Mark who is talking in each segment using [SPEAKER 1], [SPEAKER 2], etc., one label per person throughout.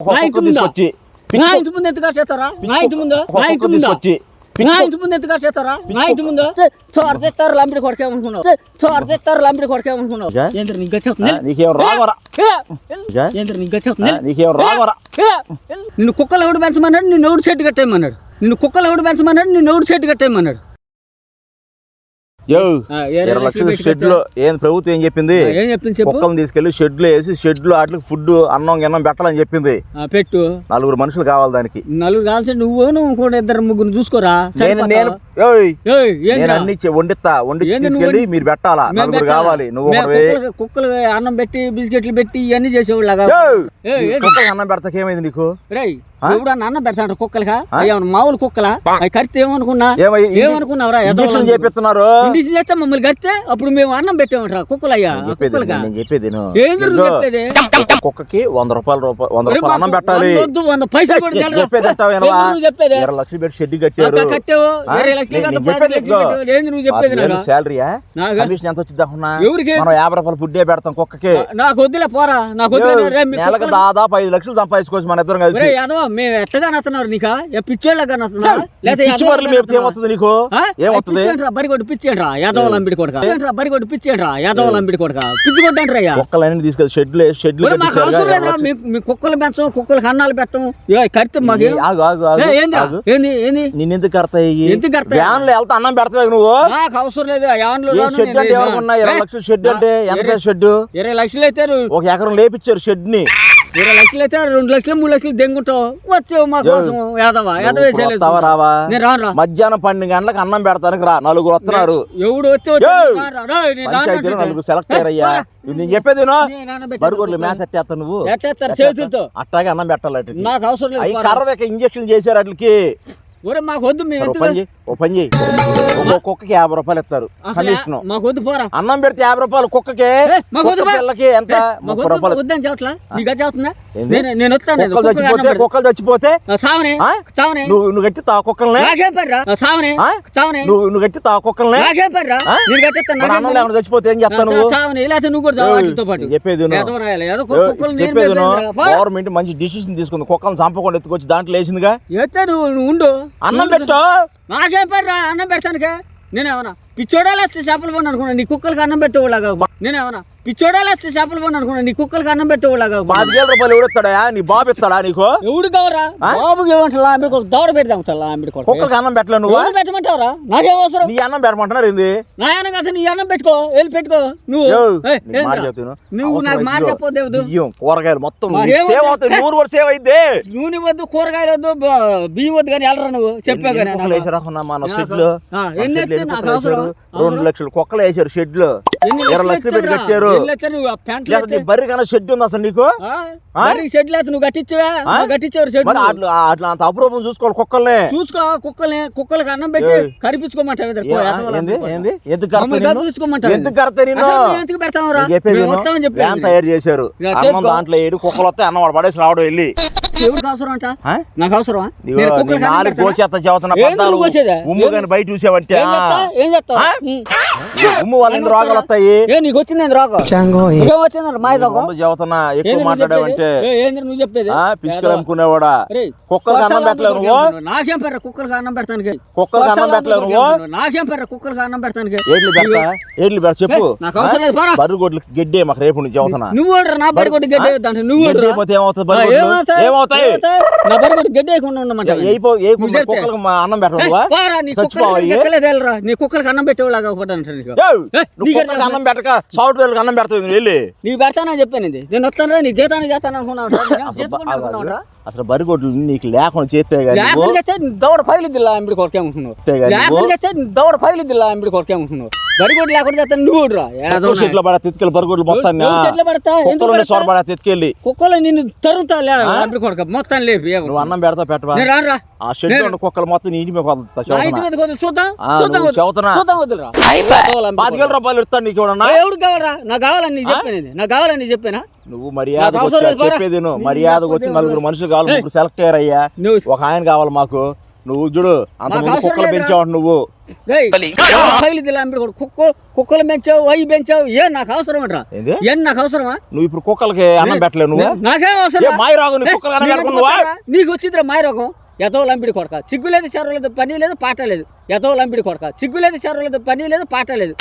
[SPEAKER 1] నా ఇంటి ముందు
[SPEAKER 2] తీసుకొచ్చి
[SPEAKER 1] నా ఇంటి ముందు ఎందుకు కట్టేస్తారా నా ఇంటి ముందు? నా ఇంటి ముందు
[SPEAKER 2] తీసుకొచ్చి
[SPEAKER 1] నా ఇంటి ముందు ఎందుకు కట్టేస్తారా నా ఇంటి ముందు? చోడతారు లంపిడి కొడకేమనుకున్నావు? చోడతారు లంపిడి కొడకేమనుకున్నావు?
[SPEAKER 2] జా.
[SPEAKER 1] ఏంద్ర నీకు గచ్చేస్తుంది
[SPEAKER 2] నీకేం రావరా జా.
[SPEAKER 1] ఏంద్ర నీకు గచ్చేస్తుంది
[SPEAKER 2] నీకేం రావరా
[SPEAKER 1] నిన్ను కుక్కలు ఎవడు పెంచమన్నాడు? నిన్ను ఎవడు చెట్టు కట్టేయమన్నాడు? నిన్ను కుక్కలు ఎవడు పెంచమన్నాడు? నిన్ను ఎవడు చెట్టు కట్టేయమన్నాడు?
[SPEAKER 2] యో
[SPEAKER 1] ఇరవై లక్షలు
[SPEAKER 2] షెడ్లో ఏం ప్రభుత్వం ఏం చెప్పింది?
[SPEAKER 1] ఏం చెప్పింది
[SPEAKER 2] కుక్కలను తీసుకెళ్ళి షెడ్లో వేసి షెడ్లో వాటికి ఫుడ్ అన్నం గిన్నం పెట్టాలని చెప్పింది.
[SPEAKER 1] పెట్టు.
[SPEAKER 2] నలుగురు మనుషులు కావాలి దానికి.
[SPEAKER 1] నలుగురు కాల్సి నువ్వు నువ్వు కూడా ఇద్దరు ముగ్గురు చూసుకోరా?
[SPEAKER 2] నేను అన్ని వండిస్తా
[SPEAKER 1] వండి-
[SPEAKER 2] మీరు పెట్టాలా? నలుగురు? కావాలి. నువ్వు
[SPEAKER 1] కుక్కలకి అన్నం పెట్టి బిస్కెట్లు పెట్టి ఇవన్నీ?
[SPEAKER 2] కుక్కలకి అన్నం పెడతాకి ఏమైంది నీకు? ఆ?
[SPEAKER 1] ఎవడు అన్నం పెడతాడు కుక్కలకా? అయ్యా మామూలు కుక్కలా? అవి కరితే ఏమనుకున్నా?
[SPEAKER 2] ఏమై-
[SPEAKER 1] ఏమనుకున్నావురా
[SPEAKER 2] ఇంజక్షన్ చేపిస్తున్నారు.
[SPEAKER 1] ఇండిషన్ చేస్తే మమ్మల్ని కరితే అప్పుడు మేము అన్నం పెట్టామంటారా కుక్కలయ్యా?
[SPEAKER 2] నేను చెప్పేది నేను కుక్కకి వంద రూపాయలు రూపాయలు వంద రూపాయలు అన్నం పెట్టాలి.
[SPEAKER 1] వంద పైసలు కూడా?
[SPEAKER 2] చెప్పేది ఇరవై లక్షలు పెట్టి షెడ్ కట్టారు.
[SPEAKER 1] కట్టావు. నువ్వు చెప్పేది
[SPEAKER 2] శాలరీయా? కమిషన్ ఎంత వచ్చింది అనుకున్నా
[SPEAKER 1] ఎవరికి?
[SPEAKER 2] మనం యాభై రూపాయలు ఫుడ్డే పెడతాం కుక్కకి.
[SPEAKER 1] నాకు వద్దులే పోరా. నాకు వద్దులే కుక్కలు-
[SPEAKER 2] దాదాపు ఐదు లక్షలు సంపాదించుకోవచ్చు మన ఇద్దరం కలిసి.
[SPEAKER 1] మేము ఎట్టగా నస్తున్నారు నీకా? ఏ పిచ్చోళ్ళగా నస్తున్నారు
[SPEAKER 2] పిచ్చి మరలు మేపితే ఏమవుతుంది నీకు? ఏమవుతుంది?
[SPEAKER 1] బరి కొట్టి పిచ్చేంట్రా యాదవ లంబిడి కొడక. బరి కొట్టి పిచ్చేంట్రా యాదవ లంబిడి కొడక. పిచ్చి కొట్టంటారయ్యా
[SPEAKER 2] కుక్కలన్నీ తీసుకెళ్ళి షెడ్లు షెడ్లు
[SPEAKER 1] ఒరే మాకు అవసరం లేదురా మీ కుక్కలు పెంచం కుక్కలకు అన్నాలు పెట్టం. కడితే మాకు ఏంది
[SPEAKER 2] కడతాయి?
[SPEAKER 1] ఎందుకు కడతాయి?
[SPEAKER 2] వ్యాన్లో వెళ్తా అన్నం పెడతావు నువ్వు?
[SPEAKER 1] నాకు అవసరం లేదు
[SPEAKER 2] షెడ్ అంటే. ఎవరుకున్నా ఇరవై
[SPEAKER 1] ఏ,
[SPEAKER 2] లక్షలు షెడ్ అంటే ఎంత
[SPEAKER 1] ఇరవై-
[SPEAKER 2] పెద్ద షెడ్
[SPEAKER 1] ఇరవై లక్షలు అయితే రు-
[SPEAKER 2] ఒక ఎకరం లేపిచ్చారు షెడ్ని
[SPEAKER 1] ఇరవై లక్షలు అయితే రెండు లక్షలు మూడు లక్షలు దెంగుంటావు. వచ్చావు మా కోసం యాదవ? యాదవ నేను రాను
[SPEAKER 2] మధ్యాహ్నం పన్నెండు గంటలకు అన్నం పెడతానికి రా నలుగురు వస్తున్నారు.
[SPEAKER 1] ఎవడు వచ్చి.
[SPEAKER 2] నలుగురు సెలెక్ట్ అయ్యారయ్యా. ఇది నేను చెప్పేది బరుగుడ్లు మేత ఎట్టేస్తా నువ్వు?
[SPEAKER 1] ఎట్టేస్తారు చేతులతో.
[SPEAKER 2] అట్టాగే అన్నం పెట్టాలి.
[SPEAKER 1] నాకు అవసరం లేదు
[SPEAKER 2] అవి
[SPEAKER 1] పోరా.
[SPEAKER 2] కర్ర వెక్క ఇంజక్షన్ చేశారు వాటికి
[SPEAKER 1] ఒరే మాకు వద్దు మేము
[SPEAKER 2] ఓ పని చేయి ఒక్కో కుక్కకి యాభై రూపాయలు ఇస్తారు. కమిషన్ అన్నం పెడితే యాభై రూపాయలు కుక్కకి. పిల్లకి ఎంత? ముప్పై రూపాయలు. కుక్కలు చచ్చిపోతే. కుక్కలు నువ్వు నువ్వు గట్టి తా కుక్కల్ని? నువ్వు నువ్వు గట్టి తా కుక్కల్ని? అన్నం లేకుండా చచ్చిపోతే ఏం నేను చెప్పేది చెప్పేది. గవర్నమెంట్ మంచి డిసిషన్ తీసుకుంది. కుక్కలను చంపకుండా ఎత్తుకొచ్చి దాంట్లో వేసిందిగా?
[SPEAKER 1] ఉండు.
[SPEAKER 2] అన్నం పెట్టు.
[SPEAKER 1] నాకేం పర్రా? అన్నం పెడతానుకే. నేనేమన్నా? పిచ్చోడాలు వస్తే చేపలు పని అనుకున్నాను నీ కుక్కలకి అన్నం పెట్టేవాళ్ళగా నేనేమన్నా? పిచ్చోడాలు వచ్చి చేపలు పని అనుకున్నా. నీ కుక్కలకి అన్నం పెట్టేవాళ్ళగా
[SPEAKER 2] పాతికేల రూపాయలు ఎవడెత్తాడా నీ బాబు ఇస్తాడా నీకు?
[SPEAKER 1] ఎవడు కావరా
[SPEAKER 2] ఆ?
[SPEAKER 1] బాబుకి ఏమంటారు కొడుకు దౌడ పెడదాం కొడుకు.
[SPEAKER 2] కుక్కలకి అన్నం పెట్టలే నువ్వు?
[SPEAKER 1] పెట్టమంటావురా? నాకేం అవసరం?
[SPEAKER 2] నీ అన్నం పెట్టమంటున్నారు ఏంది?
[SPEAKER 1] నా అన్నం కాదు నీ అన్నం పెట్టుకో. వెళ్ళి పెట్టుకో. నువ్వు. నువ్వు నాకు మాట
[SPEAKER 2] బియ్యం కూరగాయలు మొత్తం? సేవ్ అవుతాయి నూరు కూడా సేవ్ అయితే
[SPEAKER 1] నూనె వద్దు కూరగాయలు వద్దు బియ్యం వద్దు కానీ వెళ్ళరా నువ్వు? చెప్పావు కానీ
[SPEAKER 2] మన
[SPEAKER 1] నాకు-
[SPEAKER 2] షెడ్లో
[SPEAKER 1] ఆ, ఎన్ని ఎత్తే నాకు అవసరం?
[SPEAKER 2] రెండు లక్షలు కుక్కలు వేసారు షెడ్లో
[SPEAKER 1] ఎన్ని
[SPEAKER 2] ఇరవై లక్షలు పెట్టి? కట్టారు. బర్రె కన్నా షెడ్ ఉంది అసలు నీకు?
[SPEAKER 1] షెడ్ లేదు నువ్వు కట్టించవా? కట్టించారు షెడ్
[SPEAKER 2] అట్లా అట్లా అంత అపురూపం చూసుకోవాలి కుక్కల్ని.
[SPEAKER 1] చూసుకో కుక్కల్ని కుక్కలకి అన్నం పెట్టి.
[SPEAKER 2] ఏంది? ఎందుకు కడతా ఎందుకు చెప్పేది. వ్యాన్ తయారు చేశారు. అన్నం. దాంట్లో ఏడు కుక్కలు వస్తాయి అన్నం వాడు పడేసి రావడం వెళ్ళి.
[SPEAKER 1] ఎవరికి అవసరం అంట? నాకు అవసరమా?
[SPEAKER 2] నాలుగు? కోసేస్తా చెబుతున్నా? ఉమ్ము? కానీ బయట చూసావంటే
[SPEAKER 1] ఏం చేస్తా?
[SPEAKER 2] ఉమ్ము ఎన్ని రోగాలు వస్తాయి
[SPEAKER 1] ఏ నీకు వచ్చింది రోగం? ఏం వచ్చింది? మాయ రోగం?
[SPEAKER 2] ముందు చెబుతున్నా ఎక్కువ
[SPEAKER 1] నువ్వు
[SPEAKER 2] మాట్లాడావంటే.
[SPEAKER 1] ఏంది నువ్వు చెప్పేది?
[SPEAKER 2] ఆ, పిచ్చుకలు అమ్ముకునేవాడా?
[SPEAKER 1] రేయ్,
[SPEAKER 2] కుక్కలకి అన్నం పెట్టలేవు
[SPEAKER 1] నువ్వు? నాకేం పర్ర కుక్కలకి అన్నం పెడతానికి?
[SPEAKER 2] కుక్కలకి అన్నం పెట్టలేవు
[SPEAKER 1] నువ్వు? నాకేం పర్ర కుక్కలకి అన్నం పెడతానికి?
[SPEAKER 2] ఏడ్లు పెడతా? ఏడ్లు పెడతా చెప్పు.
[SPEAKER 1] ఏ, నాకు అవసరం లేదు, పోరా.
[SPEAKER 2] బర్రుగొడ్లు గడ్డే మాకు రేపు నుంచి చెబుతున్నా.
[SPEAKER 1] నువ్వు ఓడరా నా బరి కొట్టి గడ్డి వేద్దాంటే నువ్వు
[SPEAKER 2] గడ్డి
[SPEAKER 1] ఓడరా
[SPEAKER 2] అయిపోతే ఏమవుతుంది?
[SPEAKER 1] ఏమవుతాయి? నా బరి కొట్టి గడ్డి వేయకుండా ఉండమంట
[SPEAKER 2] ఏ
[SPEAKER 1] నువ్వు.
[SPEAKER 2] కుక్కలకు మా అన్నం పెట్టవా
[SPEAKER 1] వారా నీ కుక్కలకి నీ అన్నం పెట్టేవాళ్ళగా ఒకటి
[SPEAKER 2] అన్నం పెట్టక సాఫ్ట్వేర్ అన్నం పెడతావు నువ్వు వెళ్ళి?
[SPEAKER 1] నీకు పెడతానని చెప్పాను ఇది నేను వస్తాను నీ జీతాన్ని చేస్తాను అనుకున్నావు
[SPEAKER 2] అసలు బరిగొడ్లు నీకు లేకుండా చేస్తే కానీ
[SPEAKER 1] లేకుండా
[SPEAKER 2] నువ్వు
[SPEAKER 1] చేస్తే దౌడ? లేకుండా చేస్తే దౌడ పైలిద్దిల్లా ఎంపిడి కొరకేమనుకున్నావు బరిగొడ్డు లేకుండా చేస్తే నువ్వు
[SPEAKER 2] కుక్కల షెడ్లో పడ తెత్తుకెళ్ళి బరిగొడ్లు మొత్తాన్ని
[SPEAKER 1] ఎవరు చెట్లు పెడతా?
[SPEAKER 2] పడ తెత్తుకెళ్ళి.
[SPEAKER 1] కుక్కలు నిన్ను తరుతా ఎంపిడి కొరక మొత్తం లేపి
[SPEAKER 2] నువ్వు అన్నం పెడతా పెట్టవా. ఆ షెడ్ ఉన్న కుక్కలు మొత్తం నీ ఇంటి మీద
[SPEAKER 1] కొంచెం చూద్దాం
[SPEAKER 2] పాతికేల రూపాయలు ఇస్తాను నీకు
[SPEAKER 1] ఎవడు కావాలా నాకు కావాలని చెప్పాను. నాకు కావాలని చెప్పానా?
[SPEAKER 2] నువ్వు మర్యాద. చెప్పేది మర్యాద వచ్చి నలుగురు? మనుషులు కావాలి సెలెక్ట్ అయ్యారయ్యా. ఒక ఆయన కావాలి మాకు. నువ్వు చూడు అంత కుక్కలు. పెంచావు నువ్వు.
[SPEAKER 1] కుక్క కుక్కలు పెంచావు అవి పెంచావు. ఏం నాకు అవసరం అంటరా
[SPEAKER 2] ఏంది?
[SPEAKER 1] ఏం నాకు అవసరమా?
[SPEAKER 2] నువ్వు ఇప్పుడు కుక్కలకి అన్నం పెట్టలేవు నువ్వు?
[SPEAKER 1] నాకేం
[SPEAKER 2] ఏ
[SPEAKER 1] అవసరం
[SPEAKER 2] మాయ రాగు నీ కుక్కలకి అన్నం పెట్టుకున్నావా
[SPEAKER 1] నీకు వచ్చిందిరా మాయ రోగం? ఎతో లంపిడి కొడక. సిగ్గు లేదు చెరవ లేదు పని లేదు పాట లేదు. ఎతో లంపిడి కొడక. సిగ్గు లేదు చెరవ లేదు పని లేదు పాట లేదు.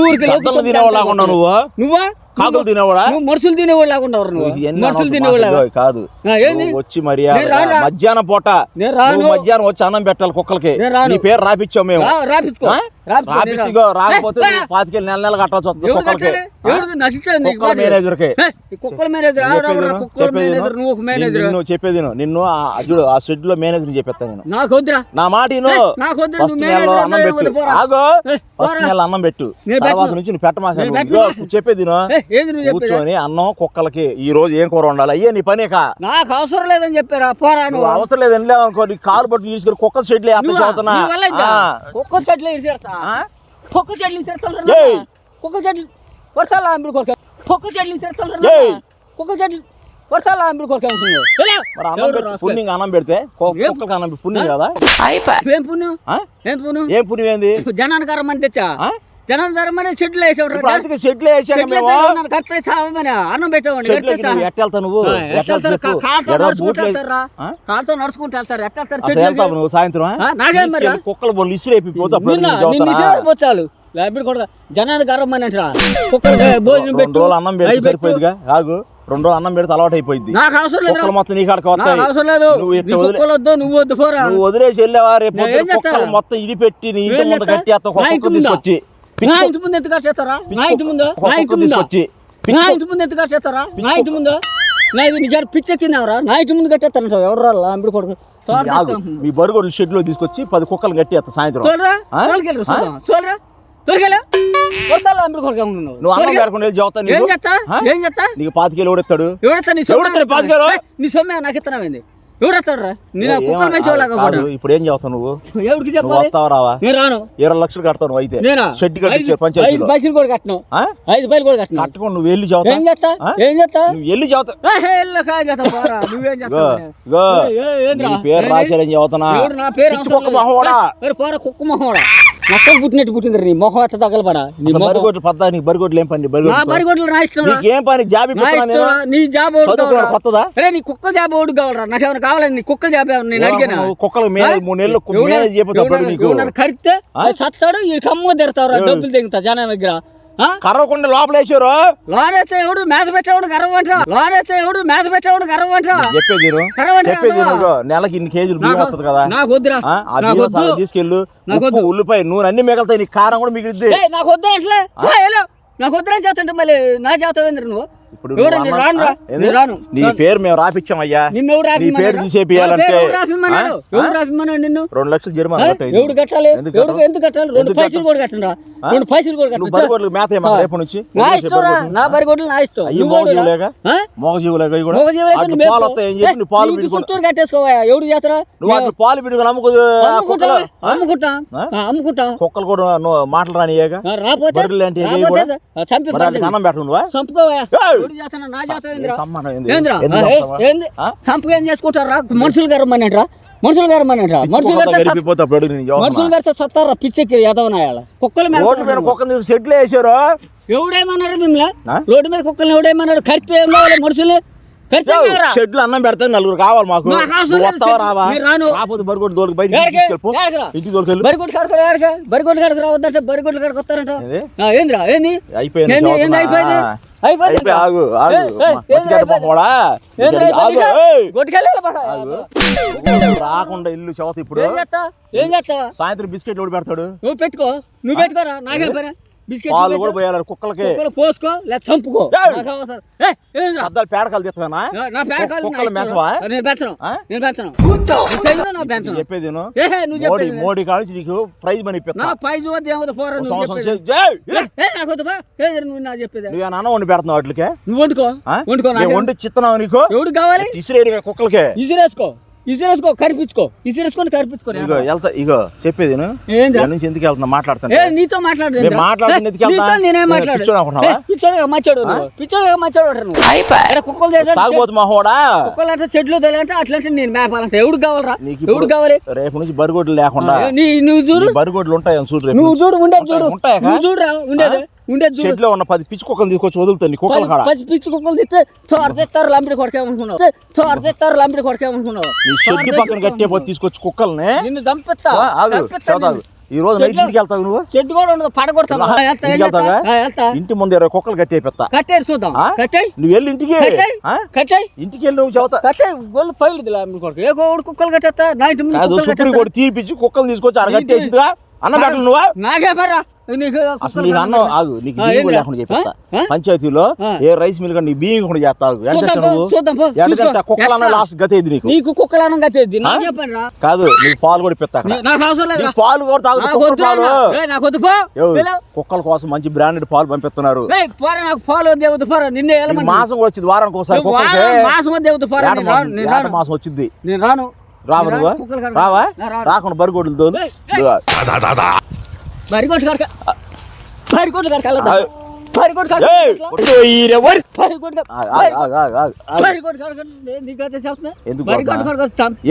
[SPEAKER 1] ఊరికి
[SPEAKER 2] నువ్వా? కాకులు తినేవాడా?
[SPEAKER 1] నువ్వు మనుషులు తినేవాళ్ళు లాగా ఉండవు నువ్వు? మనుషులు తినేవాళ్ళు
[SPEAKER 2] కాదు. నువ్వు వచ్చి
[SPEAKER 1] రానురా.
[SPEAKER 2] మధ్యాహ్నం పూట. నువ్వు మధ్యాహ్నం వచ్చి అన్నం పెట్టాలి కుక్కలకి. నీ పేరు రాపిచ్చావు మేము.
[SPEAKER 1] రాపిచ్చుకో.
[SPEAKER 2] రాకపోతే నువ్వు పాతికేళ్ళు నెల నెల కట్టాల్సి వస్తుంది కుక్కలకి. కుక్కల. మేనేజర్కి
[SPEAKER 1] మేనేజర్ నువ్వు మేనేజర్
[SPEAKER 2] నిన్ను చెప్పేది. నిన్ను ఆ- చూడు ఆ షెడ్లో మేనేజర్ చెప్పేస్తాను నేను.
[SPEAKER 1] నాకు వద్దురా.
[SPEAKER 2] నా మాట
[SPEAKER 1] నాకు నువ్వు
[SPEAKER 2] అన్నం పెట్టు. ఆగో. ఫస్ట్. నెల అన్నం పెట్టు. తర్వాత. నుంచి నువ్వు పెట్టమాక నువ్వు. చెప్పేది కూర్చొని అన్నం కుక్కలకి ఈ రోజు ఏం కూర ఉండాలి అయ్యే నీ పనే కా
[SPEAKER 1] నాకు అవసరం లేదని చెప్పారా? పోరా
[SPEAKER 2] నువ్వు అవసరం లేదు వెళ్ళావు అనుకో నీ కాలు పట్టు తీసుకుని కుక్క ఎంత
[SPEAKER 1] నువ్వా?
[SPEAKER 2] చదువుతున్నా?
[SPEAKER 1] కుక్క చెట్లు ఇరిసేస్తా. కుక్క చెట్లు. కుక్క చెట్లు వర్షాలు ఆంబిడి కొరక కుక్క చెట్లు. కుక్క చెట్లు వర్షాలు ఆంబిడి కొరక?
[SPEAKER 2] మరి అన్నం పెడితే కు-
[SPEAKER 1] ఏం-
[SPEAKER 2] కుక్కలకి అన్నం పుణ్యం కదా?
[SPEAKER 1] పుణ్యం? ఏం పుణ్యం?
[SPEAKER 2] ఏం పుణ్యం ఏంది?
[SPEAKER 1] జనానికి అరమని తెచ్చా? అరమని చెట్లు వేసేవాడు
[SPEAKER 2] అందుకే వేసాక మేము.
[SPEAKER 1] సావమని అన్నం పెట్టేవాడిని
[SPEAKER 2] నువ్వు?
[SPEAKER 1] కాళ్ళతో
[SPEAKER 2] ఎడమ
[SPEAKER 1] నడుచుకుంటూ? కాళ్ళతో వెళ్తారు?
[SPEAKER 2] వెళ్తావు నువ్వు సాయంత్రం
[SPEAKER 1] నాకేం మరి?
[SPEAKER 2] కుక్కల బొల్లు ఇసురు అయిపోతే అప్పుడు
[SPEAKER 1] నిన్న
[SPEAKER 2] నేను
[SPEAKER 1] నిన్ను
[SPEAKER 2] చదువుతానా?
[SPEAKER 1] ఇచ్చేపోతాలు లేకపోతే కూడా జనానికి అరమ్మని అంటారా కుక్కలకి భోజనం
[SPEAKER 2] రెండు
[SPEAKER 1] పెట్టు.
[SPEAKER 2] అన్నం
[SPEAKER 1] పెట్టు.
[SPEAKER 2] సరిపోయిందిగా కాదు రెండు రోజులు అన్నం పెడితే అలవాటు అయిపోయింది
[SPEAKER 1] నాకు అవసరం లేదు
[SPEAKER 2] కుక్కలు మొత్తం
[SPEAKER 1] నాకు అవసరం లేదు. కుక్కలు వద్దు నువ్వు వద్దు పోరా.
[SPEAKER 2] నువ్వు వదిలేసి వెళ్ళావా? రేపు? కుక్కలు మొత్తం ఇది పెట్టి నీ ఇంటి ముందు? కట్టి అత్త? తీసుకొచ్చి.
[SPEAKER 1] నా ఇంటి ముందు ఎంత కట్టేస్తారా నా ఇంటి ముందు? నా ఇంటి ముందు? నా ఇంటి ముందు కట్టేస్తారా నా ఇంటి ముందు? నా ఇది నిజాన్ని పిచ్చెక్కిందావరా నా ఇంటి ముందు కట్టేస్తానంటావు ఎవరు అంబిడి కొడుకు.
[SPEAKER 2] మీ బరుగోడు షెడ్లో తీసుకొచ్చి పది కుక్కలు కట్టి అత్త సాయంత్రం.
[SPEAKER 1] చూడరా
[SPEAKER 2] నీకు? పాతికేలు
[SPEAKER 1] ఎవడెత్తా నీ
[SPEAKER 2] ఎవడెత్తాడు?
[SPEAKER 1] సొమ్మె నీ సొమ్మె నాకు ఇస్తున్నావేంది? ఎవడెత్తాడు రా? నేను కుక్కలు
[SPEAKER 2] ఇప్పుడు ఏం చదువుతావు నువ్వు?
[SPEAKER 1] ఎవరికి
[SPEAKER 2] నువ్వు
[SPEAKER 1] చెప్పాలి?
[SPEAKER 2] వస్తావా రావా?
[SPEAKER 1] నేను రాను.
[SPEAKER 2] ఇరవై లక్షలు కడతావు నువ్వు అయితే.
[SPEAKER 1] నేనా?
[SPEAKER 2] షెడ్ కట్టించారు
[SPEAKER 1] ఐదు పైసలు కూడా కట్టను
[SPEAKER 2] ఆ?
[SPEAKER 1] ఐదు పైసలు కూడా కట్టను
[SPEAKER 2] కట్టుకొని నువ్వు వెళ్ళి చదువుతా
[SPEAKER 1] ఏం చేస్తా? ఏం చేస్తా?
[SPEAKER 2] నువ్వు వెళ్ళి.
[SPEAKER 1] నువ్వేం చేస్తావు?
[SPEAKER 2] ఇగో.
[SPEAKER 1] ఏయ్, ఏయ్, ఏంద్రా?
[SPEAKER 2] నీ పేరు రాశారని చదువుతున్నా
[SPEAKER 1] నా పేరు
[SPEAKER 2] కుక్క. మొహోడా?
[SPEAKER 1] పోరా కుక్క మొహోడా? నక్కలు పుట్టినట్టు పుట్టింది నీ మొహం ఎట్ట తగలబడా నీ
[SPEAKER 2] బరిగొడ్లు పద్దా నీకు బరిగొడ్లు ఏం పని
[SPEAKER 1] నా
[SPEAKER 2] బరిగొడ్లు
[SPEAKER 1] బరిగొడ్లు నా ఇష్టం
[SPEAKER 2] ఏం పని జాబ్
[SPEAKER 1] నా. నీ జాబ్?
[SPEAKER 2] కొత్తదా
[SPEAKER 1] అరే నీ కుక్క జాబ్ ఒకటి కావాలరా నాకు ఏమైనా కావాలని నీ కుక్క జాబ్ నేను అడిగానా
[SPEAKER 2] కుక్కలు? మూడు నెలలు
[SPEAKER 1] కరిస్తే? సత్తాడు ఈ కమ్మ తెరుతావురా
[SPEAKER 2] ఎవడు?
[SPEAKER 1] డబ్బులు తెగుతా జనం దగ్గర?
[SPEAKER 2] కర్రకుండా లోపల వేసారు.
[SPEAKER 1] లోనైతే ఎవడు మేత పెట్టేవాడు గర్వం అంటారా లోనైతే ఎవడు మేత పెట్టేవాడు గర్వం అంటారా
[SPEAKER 2] చెప్పేది చెప్పేది. నెలకి ఇన్ని కేజీలు బియ్యం వస్తుంది కదా.
[SPEAKER 1] నాకు వద్దురా వద్దు
[SPEAKER 2] తీసుకెళ్ళు.
[SPEAKER 1] నాకు
[SPEAKER 2] ఉల్లిపాయ నూనె అన్ని మిగులుతాయి నీకు కారం కూడా మిగిలిద్ది.
[SPEAKER 1] నాకు వద్దురా అట్లే హలో నాకు వద్దురా చేస్తుంటే మళ్ళీ నా చేస్తావేంద్ర నువ్వు?
[SPEAKER 2] ఇప్పుడు నీ పేరు మేము రాపిచ్చామయ్యా. నీ? పేరు తీసేపియాలంటే
[SPEAKER 1] నిన్ను?
[SPEAKER 2] రెండు లక్షలు జరిమానా
[SPEAKER 1] ఎవడు కట్టాలి?
[SPEAKER 2] ఎందుకు
[SPEAKER 1] ఎవడు
[SPEAKER 2] కట్టాలి?
[SPEAKER 1] ఎందుకు కట్టాలి? రెండు పైసలు కూడా కట్టండి రెండు పైసలు కూడా
[SPEAKER 2] నువ్వు
[SPEAKER 1] కట్టండి
[SPEAKER 2] బరిగొడ్లు మేత రేపు నుంచి?
[SPEAKER 1] నా
[SPEAKER 2] బరిగొడ్లు.
[SPEAKER 1] నా ఇష్టం.
[SPEAKER 2] అయ్యి
[SPEAKER 1] నువ్వు
[SPEAKER 2] మోగ
[SPEAKER 1] ఎవడురా?
[SPEAKER 2] జీవులేగా
[SPEAKER 1] ఆ?
[SPEAKER 2] మోగ జీవులేగా ఇవి కూడా? పాలు
[SPEAKER 1] మేపుకో.
[SPEAKER 2] వస్తాయి అని చెప్పి నువ్వు పాలు
[SPEAKER 1] ఏ, నీకు
[SPEAKER 2] పిండుకో
[SPEAKER 1] చుట్టూరు కట్టేసుకోవా? ఎవడు చేస్తారా?
[SPEAKER 2] నువ్వు అట్లు పాలు పిండుకొని
[SPEAKER 1] అమ్ముకుంటా? అమ్ముకుంటా అమ్ముకుంటా?
[SPEAKER 2] కుక్కలు కూడా మాటలు రానియేగా
[SPEAKER 1] ఆ, రాపోతే చంపి.
[SPEAKER 2] అన్నం పెట్టు నువ్వా?
[SPEAKER 1] చంపుకోవా? ఏ- ఏం చేసుకుంటారా? మనుషులు గారు మనంటరా మనుషులు గారు మనంటరా మనుషులు మనుషులు. గారితో సత్తారా? పిచ్చెక్కి ఎదవనాయాల కుక్కల మీద
[SPEAKER 2] తీసి షెడ్లు వేసారు.
[SPEAKER 1] ఎవడేమన్నాడు మిమ్మల్ని? రోడ్డు మీద కుక్కల్ని ఎవడేమన్నాడు? కరితే ఏం కావాలి? మనుషులు?
[SPEAKER 2] షెడ్లు అన్నం పెడితే నలుగురు కావాలి మాకు. వస్తావా. రావా? బరిగొడ్డు దోలికి బయట? ఇంటికి
[SPEAKER 1] బరిగొడ్డు కాడుకో బరిగొడ్డు కాడుకు రావద్దంటే బరిగొడ్డు కాడుకు వస్తారంట. ఏందిరా? ఏంది?
[SPEAKER 2] అయిపోయింది
[SPEAKER 1] ఏంది. అయిపోయింది? అయిపోయింది
[SPEAKER 2] ఆగు రాకుండా ఇల్లు చదువుతా ఇప్పుడు.
[SPEAKER 1] ఏం చేస్తావా?
[SPEAKER 2] సాయంత్రం బిస్కెట్ ఎవడు పెడతాడు?
[SPEAKER 1] నువ్వు పెట్టుకో. నువ్వు పెట్టుకోరా? నాకే
[SPEAKER 2] పాలు కూడా పోయాలి కుక్కలకి.
[SPEAKER 1] కుక్కలు పోసుకో లేదా చంపుకో.
[SPEAKER 2] ఏయ్.
[SPEAKER 1] నాకు అవసరం. ఏయ్, ఏందిరా?
[SPEAKER 2] అద్దాలు పేడకాలు తెస్తానా కుక్కలు?
[SPEAKER 1] నేను పెంచను? నేను పెంచను. నువ్వు పెంచను.
[SPEAKER 2] చెప్పేది
[SPEAKER 1] నువ్వు
[SPEAKER 2] మోడీ మోడీ కాడ నీకు ప్రైజ్ మనీ ఇప్పిస్తా.
[SPEAKER 1] నా పైజు వద్ద ఏమవుతుంది పోరా
[SPEAKER 2] ఒక
[SPEAKER 1] నువ్వు చెప్పేది నువ్వు నా చెప్పేది
[SPEAKER 2] నువ్వేనా అన్నం వండి పెడుతున్నావు వాటికి?
[SPEAKER 1] నువ్వు వండుకో? వండుకో
[SPEAKER 2] వండి చిత్తనావు నీకు?
[SPEAKER 1] ఎవడు కావాలి?
[SPEAKER 2] ఇసిరేరు కుక్కలకి.
[SPEAKER 1] ఇసిరేసుకో ఇసిరేసుకో కరిపించుకో. ఇసిరేసుకొని కరిపించుకో
[SPEAKER 2] ఇగో వెళ్తా ఇగో చెప్పేది నుంచి ఎందుకు వెళ్తున్నా మాట్లాడుతాను
[SPEAKER 1] ఏ నీతో మాట్లాడదు
[SPEAKER 2] నేను మాట్లాడుతున్న?
[SPEAKER 1] నేనే
[SPEAKER 2] నేను పిచ్చోడు
[SPEAKER 1] మచ్చాడు నువ్వు? పిచ్చోడుగా మచ్చాడు కుక్కలు
[SPEAKER 2] తాగుబోతు మహోడా?
[SPEAKER 1] కుక్కలు అంటే చెట్లు తెలియంటే అట్లంటే నేను మేపాలంటే ఎవడు కావాలరా?
[SPEAKER 2] నీకు
[SPEAKER 1] ఎవడు కావాలి?
[SPEAKER 2] రేపు నుంచి బరిగొడ్లు లేకుండా
[SPEAKER 1] నీ నువ్వు చూడు.
[SPEAKER 2] నీ బరిగొడ్లు ఉంటాయి చూడు
[SPEAKER 1] నువ్వు. చూడు ఉండేది చూడు.
[SPEAKER 2] ఉంటాయి, ఉంటాయా?
[SPEAKER 1] నువ్వు చూడురా ఉండేది. చూడు
[SPEAKER 2] షెడ్లో ఉన్న పది పిచ్చి కుక్కలు తీసుకొచ్చి వదులుతాను కుక్కల కాడ.
[SPEAKER 1] పది పిచ్చి కుక్కలు తెస్తే చోర తెస్తారు లంపిడి కొడకేమనుకున్నావు? చోర తెస్తారు లంపిడి కొడకేమనుకున్నావు?
[SPEAKER 2] నీ షెడ్ పక్కన కట్టే పోతే తీసుకొచ్చి కుక్కల్ని?
[SPEAKER 1] నిన్ను దంపెత్తా.
[SPEAKER 2] చదువు. ఈ రోజు నైట్ ఇంటికి వెళ్తావు నువ్వు?
[SPEAKER 1] చెట్టు కూడా ఉండదు? వెళ్తా
[SPEAKER 2] ఇంటి ముందు ఇరవై కుక్కలు కట్టేపిస్తా
[SPEAKER 1] కట్టేది చూద్దాం.
[SPEAKER 2] ఆ?
[SPEAKER 1] కట్టాయి.
[SPEAKER 2] నువ్వు వెళ్ళి ఇంటికి
[SPEAKER 1] కట్టాయి.
[SPEAKER 2] ఇంటికి వెళ్ళి నువ్వు చెబుతా
[SPEAKER 1] కట్టాయి గొల్లు పైలు లంపిడి కొడక. ఏ కోడి కుక్కలు కట్టేస్తా? నా ఇంటి ముందు
[SPEAKER 2] సుప్రీం. కోర్టు తీర్పిచ్చి కుక్కలు తీసుకొచ్చి అక్కడ కట్టేసిందిగా అన్న నువ్వా?
[SPEAKER 1] నాకే నీకు
[SPEAKER 2] అసలు నీకు అన్నం ఆగు నీకు
[SPEAKER 1] ఆ,
[SPEAKER 2] బియ్యం
[SPEAKER 1] ఏందిరా?
[SPEAKER 2] కూడా లేకుండా చెప్పేస్తా? పంచాయతీలో. ఏ రైస్ మిల్ నీ బియ్యం కూడా అన్న
[SPEAKER 1] ఎట్లా?
[SPEAKER 2] లాస్ట్ గతే ఇది నీకు.
[SPEAKER 1] నీకు కుక్కలు అన్నం కట్టేది నాకే పర్రా
[SPEAKER 2] కాదు నీకు పాలు కూడా
[SPEAKER 1] నీకు
[SPEAKER 2] పాలు కూడా కుక్కల కోసం మంచి బ్రాండెడ్ పాలు పంపిస్తున్నారు.
[SPEAKER 1] ఏయ్, పోరా నాకు పాలు నిన్నే
[SPEAKER 2] మాసం కూడా వచ్చింది వారానికి ఒకసారి
[SPEAKER 1] మాసం
[SPEAKER 2] వచ్చింది.
[SPEAKER 1] నేను రాను.
[SPEAKER 2] రావా. రావా. రాకుండా బరిగొడ్లు
[SPEAKER 1] బరిగొట్టు కడక కడక.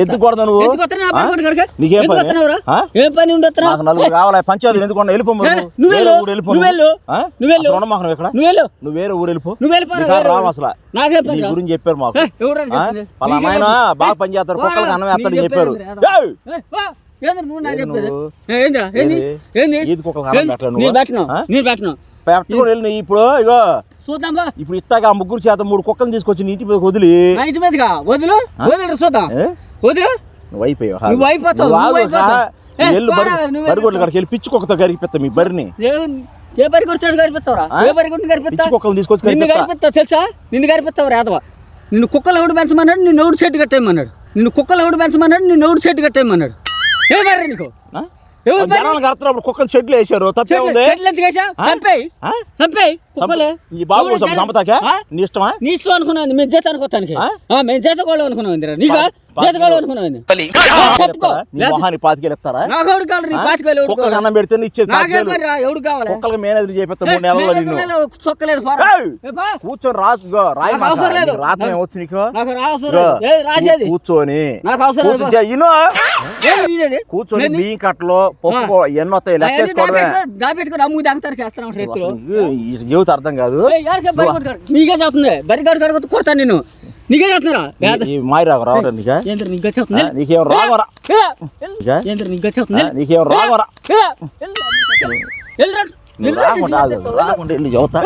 [SPEAKER 2] ఎందుకు కొడతా? నువ్వు?
[SPEAKER 1] ఏం పని?
[SPEAKER 2] నాకు నలుగురు కావాలి? పంచాయతీ ఎందుకు వెళ్ళిపో
[SPEAKER 1] నువ్వు
[SPEAKER 2] వేరే ఊరు వెళ్ళిపో
[SPEAKER 1] ఊరు.
[SPEAKER 2] అసలు.
[SPEAKER 1] నాకే పని.
[SPEAKER 2] గురించి చెప్పారు మాకు.
[SPEAKER 1] చెప్పు.
[SPEAKER 2] బాగా పని చేస్తారు. కుక్కలకి అన్నం వేస్తాడని చెప్పారు.
[SPEAKER 1] నువ్వు నాకు చెప్పేది? ఏందిరా? ఏంది?
[SPEAKER 2] ఏంది?
[SPEAKER 1] నేను? నేను.
[SPEAKER 2] పెట్టుకొని వెళ్ళి ఇప్పుడు ఇగో.
[SPEAKER 1] చూద్దాం బా.
[SPEAKER 2] ఇప్పుడు ఇట్టాగా ఆ ముగ్గురు చేత మూడు కుక్కలు తీసుకొచ్చి నీ ఇంటి మీద వదిలి.
[SPEAKER 1] నా ఇంటి మీదగా వదులు? వదిలేడు చూద్దాం? వదిలు?
[SPEAKER 2] నువ్వు అయిపోయావు
[SPEAKER 1] నువ్వు అయిపోతావు, నువ్వు
[SPEAKER 2] బరిగొడ్ల. కాడికి వెళ్ళి పిచ్చి కుక్కతో గరిపిస్తా మీ బరిని
[SPEAKER 1] ఏ బరి కొడుతాడు గడిపిస్తావురా
[SPEAKER 2] ఆ?
[SPEAKER 1] ఏ బరి గడిపిస్తా
[SPEAKER 2] పిచ్చి కుక్కలు తీసుకొచ్చి
[SPEAKER 1] నిన్ను గడిపిస్తావు తెలుసా? నిన్ను గడిపిస్తావు రాదవా నిన్ను కుక్కలు ఎవడు పెంచమన్నాడు నిన్ను ఎవడు చెట్టు కట్టేయమన్నాడు. నిన్ను కుక్కలు ఎవడు పెంచమన్నాడు నిన్ను ఎవడు చెట్టు కట్టేయమన్నాడు. ఏ బర్రె నీకు?
[SPEAKER 2] ఆ?
[SPEAKER 1] ఎవరు బర్రె?
[SPEAKER 2] జనాలు కడుతున్నప్పుడు కుక్కలు చెట్లు వేసారు తప్పే
[SPEAKER 1] చెట్లు
[SPEAKER 2] ఉంది.
[SPEAKER 1] చెట్లు ఎందుకు వేసా
[SPEAKER 2] ఆ?
[SPEAKER 1] చంపేయి.
[SPEAKER 2] ఆ?
[SPEAKER 1] చంపేయి. కుక్కలే.
[SPEAKER 2] ఈ బాబు? నీ ఇష్టమా?
[SPEAKER 1] నీ ఇష్టం అనుకున్నాను మేము చేత అనుకోతానికి? మేము చేత అనుకున్నాం నీకా?
[SPEAKER 2] అన్నం పెడితే
[SPEAKER 1] ఎవడు కావాలి?
[SPEAKER 2] చేపిస్తా మూడు నిన్ను.
[SPEAKER 1] తొక్కలేదు.
[SPEAKER 2] కూర్చొని రాసు రాయి రాత్రి వచ్చు నీకు? కూర్చొని.
[SPEAKER 1] నాకు అవసరం.
[SPEAKER 2] కూర్చొని
[SPEAKER 1] నేను-
[SPEAKER 2] బియ్యం కట్టలు పప్పు ఎన్ని వస్తాయి
[SPEAKER 1] దాపెట్టుకొని రేతులు.
[SPEAKER 2] అసలు ఈ జీవితం అర్థం కాదు?
[SPEAKER 1] నీకే చెప్తుంది బరి కొట్టు కాడు కొడతాను నిన్ను నీకే
[SPEAKER 2] ఈ మాయిరాకు రావడం నీకా
[SPEAKER 1] నీకే
[SPEAKER 2] నీకేం రావరా నీకా?
[SPEAKER 1] ఏంద్ర నీకే
[SPEAKER 2] రావరా రాకుండా రాకుండా వెళ్ళి చదువుతా